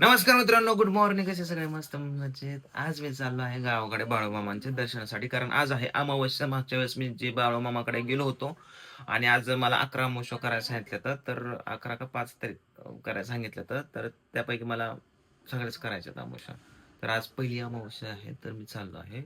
नमस्कार मित्रांनो good morning कसे सगळे? मस्त मजेत. आज मी चाललो आहे गावाकडे बाळूमामांच्या दर्शनासाठी. कारण आज आहे अमावस्या. मागच्या वेळेस मी जे बाळूमामाकडे गेलो होतो आणि आज मला अकरा अमावस्या करायला सांगितलं तर तर अकरा का पाच तरी करायला सांगितलं तर तर त्यापैकी मला सगळेच करायचे आहेत अमावस्या. तर आज पहिली अमावस्या आहे तर मी चाललो आहे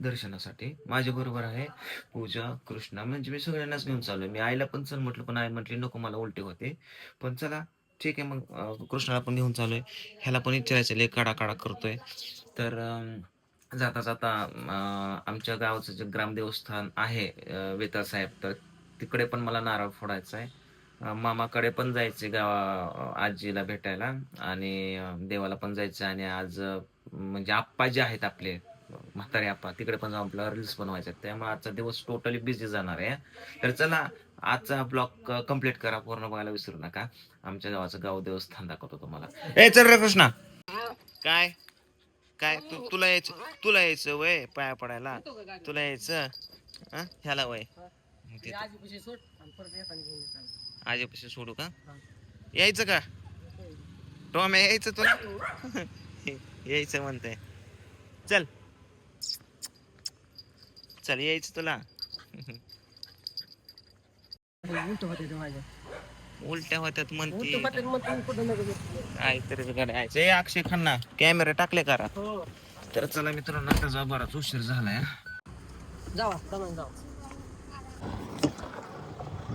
दर्शनासाठी. माझ्या बरोबर आहे पूजा कृष्णा. म्हणजे मी सगळ्यांनाच घेऊन चाललोय. मी आईला पण चल म्हटलं पण आई म्हटली नको मला उलटी होते. पण चला ठीक आहे मग कृष्णाला पण घेऊन चालू आहे ह्याला पण विचारायचं लय काडा काडा करतोय. तर जाता जाता आमच्या गावाचं जे ग्रामदेवस्थान आहे अं, वेताळ साहेब तर तिकडे पण मला नारळ फोडायचा आहे मामाकडे पण जायचे गावा आजीला भेटायला आणि देवाला पण जायचं आणि आज म्हणजे आप्पा जे आहेत आपले म्हातारे आप्पा तिकडे पण जाऊन आपल्याला रील्स बनवायचे आहेत. त्यामुळे आजचा दिवस टोटली बिझी जाणार आहे. तर चला आजचा ब्लॉग कंप्लीट करा पूर्ण बघायला विसरू नका. आमच्या गावाचं गाव देवस्थान दाखवतो तुम्हाला. ए चल रे कृष्णा. काय? काय? तू तुला यायचं तुला यायचं वय पाया पडायला? तुला यायचं? ह्याला वय. आजीपाशी सोडू का? यायचं का? टॉम्या यायचं तुला? यायचं म्हणते चल. चल यायचं तुला. उलट्या होत्यात म्हणते. काय तरी गाड्याचं ए अक्षय खन्ना. कॅमेरा टाकले करा. तर चला मित्रांनो आता जा बराच उशीर झालाय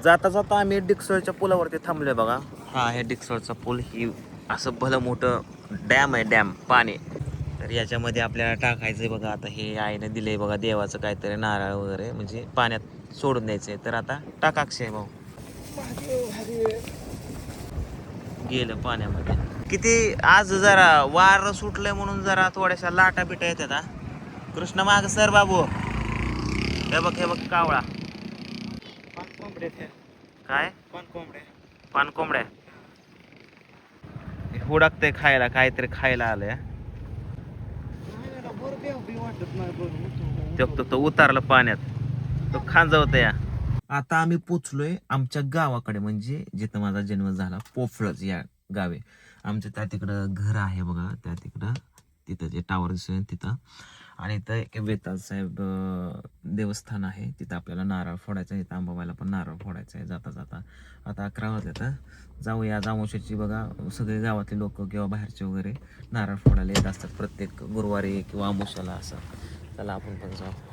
जाता जाता आम्ही डिक्सळच्या पुलावरती थांबलोय बघा. हा आहे डिक्सळचा पूल ही असं भलं मोठं डॅम आहे डॅम पाणी. तर याच्यामध्ये आपल्याला टाकायचंय बघा आता हे आईने दिलंय बघा देवाचं काहीतरी नारळ वगैरे म्हणजे पाण्यात सोडून द्यायचंय. तर आता टाका अक्षय भाऊ. गेलं पाण्यामध्ये. किती आज जरा वार सुटलंय म्हणून जरा थोड्याशा लाटा बिटा येतात कृष्ण माग सर बाबू. हे बघ हे बघ कावळा. काय? पान कोंबड्या. हुडकते खायला काहीतरी खायला आलंय. तो उतारलं पाण्यात. तो खांजवत या. आता आम्ही पोचलोय आमच्या गावाकडे म्हणजे जिथं माझा जन्म झाला पोफळच या गावे. आमच्या त्या तिकडं घर आहे बघा त्या तिकडं तिथं जे टावर दिसतोय तिथं. आणि इथं एक वेताळ साहेब देवस्थान आहे. तिथं आपल्याला नारळ फोडायचं आहे इथं आंबाबाईला पण नारळ फोडायचं आहे जाता जाता. आता अकरा वाजले तर जाऊया जामोशाची बघा सगळे गावातले लोक किंवा बाहेरचे वगैरे नारळ फोडायला येत असतात. प्रत्येक गुरुवारी किंवा आमोशाला असं. चला आपण पण जाऊ.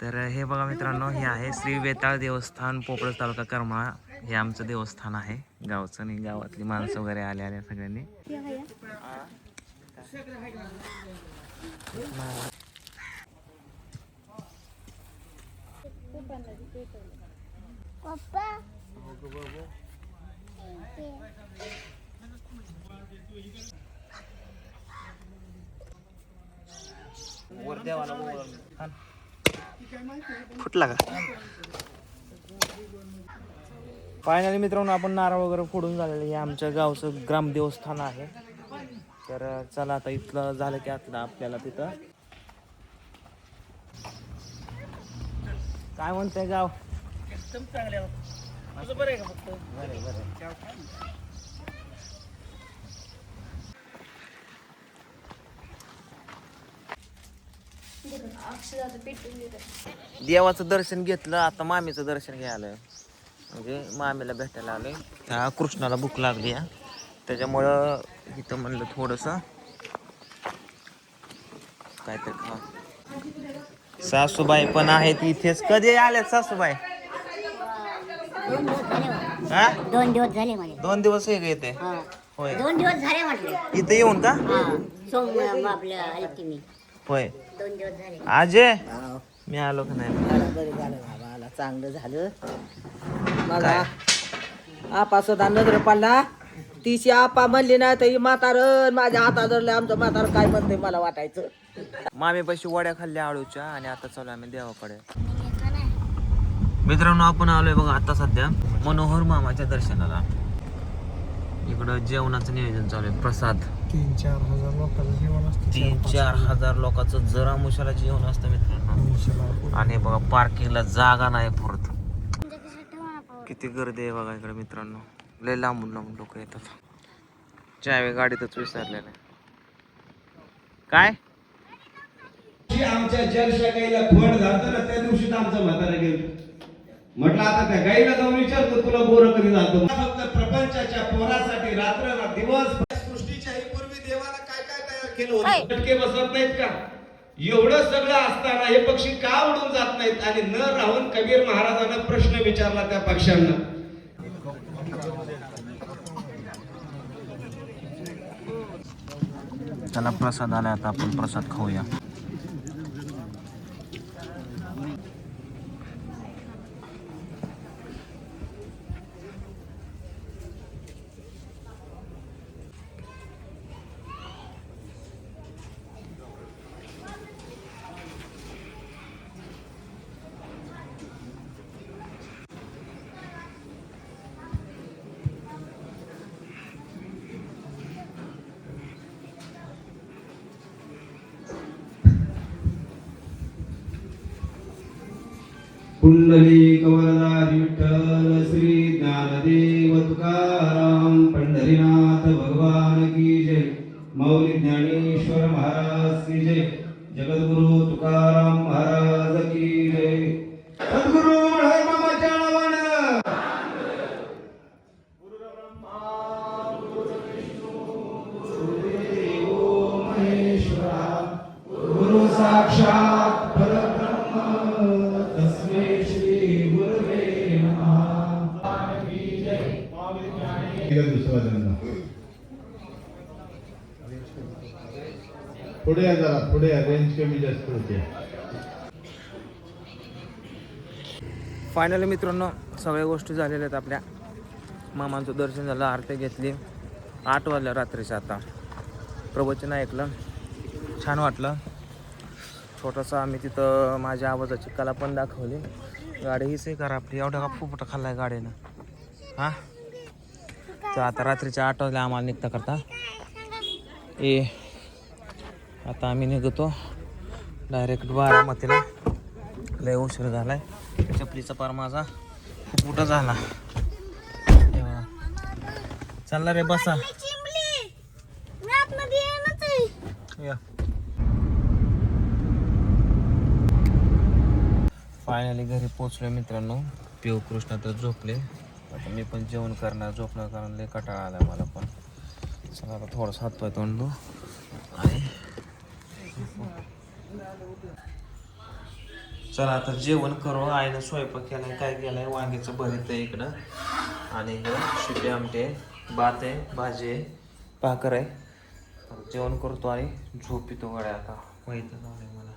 तर हे बघा मित्रांनो हे आहे श्री वेताळ देवस्थान पोपळ तालुका करमाळा. हे आमचं देवस्थान आहे गावचं आणि गावातली माणसं वगैरे आले आले सगळ्यांनी. फुटला का? फायनली मित्रांनो आपण नारळ वगैरे फोडून झालेलं हे आमच्या गावचं ग्रामदेवस्थान आहे. तर चला आता इथलं झालं की आता आपल्याला तिथं. काय म्हणतंय गाव? बरं, बरं. देवाचं दर्शन घेतलं आता मामीचं दर्शन घ्यायला म्हणजे मामीला भेटायला आलोय. त्या कृष्णाला भूक लागली आहे त्याच्यामुळं इथं म्हणलं थोडस काहीतरी खा. सासूबाई पण आहेत इथेच. कधी आल्यात सासूबाई? हा? दोन दिवस झाले माझे दोन दिवस एक येते हा. होय. दोन दिवस झाले म्हटले. इथे येऊन का? हा. सोम आपल्या होय. दोन दिवस झाले. आजे? मी आलो का नाही? बरं बरं झालं बाबा आला. चांगलं झालं. मला आपा सुद्धा नजर पडला. तिची आपा म्हणली नाही तर ही म्हातारं माझ्या हातात धरलं आमचं म्हातार काय म्हणते मला वाटायचं. मामी पैसे वड्या खाल्ल्या आळूच्या आणि आता चालू आम्ही देवाकडे. मित्रांनो आपण आलोय बघा आता सध्या मनोहर मामाच्या दर्शनाला. इकडं जेवणाचं नियोजन चालू आहे. प्रसाद. तीन चार हजार लोकांचं जेवण असतं तीन चार हजार. लोकांचं जरा मुशाला जेवण असतं मित्रांनो. आणि बघा पार्किंगला जागा नाही पुरत. किती गर्दी आहे बघा इकडे मित्रांनो. लय लांबून लांबून लोक येतात. चावी गाडीतच विसरलेला काय? आमच्या जलशाखाईला फड झालं ना त्या दिवशी आमचं म्हातारा गेलं. म्हटलं आता त्या गाईला जाऊन विचारतो तुला बोर कधी जातो? प्रपंचाच्या पोरासाठी रात्र दिवस सृष्टीच्या ही पूर्वी देवाला काय काय तयार केलं होतं? फटके बसत नाहीत का? एवढं सगळं असताना हे पक्षी का उडून जात नाहीत? आणि न राहून कबीर महाराजांना प्रश्न विचारला त्या पक्ष्यांना. त्याला प्रसाद आला आता आपण प्रसाद खाऊया. कुंडली कवरदारी विठ्ठल श्री ज्ञानदेव तुकाराम पंढरीनाथ भगवान की जय मौली ज्ञानेश्वर महाराज की जय जगद्गुरु तुकाराम महाराज की जय सद्गुरु गुरु साक्षात पुढे या जरा पुढे या रेंज कमी जास्त होते. फायनली मित्रांनो सगळ्या गोष्टी झालेल्या आहेत आपल्या. मामांचं दर्शन झालं आरती घेतली. आठ वाजल्या रात्रीचं आता. प्रवचन ऐकलं. छान वाटलं. छोटासा आम्ही तिथं माझ्या आवाजाची कला पण दाखवली. गाडी हीच आहे करा आपली. एवढा का फुफटा खाल्लाय गाडीनं? हां? तर आता रात्रीच्या आठ वाजल्या आम्हाला निघता करता. ए आता आम्ही निघतो. डायरेक्ट बारामतीला. लय उशीर झाला आहे चपलीचा पार माझा कुठं झाला. चालला रे बसा. या. फायनली घरी पोचलो मित्रांनो. पिऊ कृष्णा तर झोपले. आता मी पण जेवण करणार झोपणं कारण लय कटाळा आला मला पण. चला आता थोडंसं हातपाय तोंडलो. आणि चला आता जेवण करू. आईनं स्वयंपाक केलाय काय केलाय? वांग्याचं भरीत आहे इकडं. आणि हे शिटे आमटे भात आहे भाजी आहे भाकर आहे. जेवण करतो आणि झोप येतो गड्या आता. माहिती नाही मला.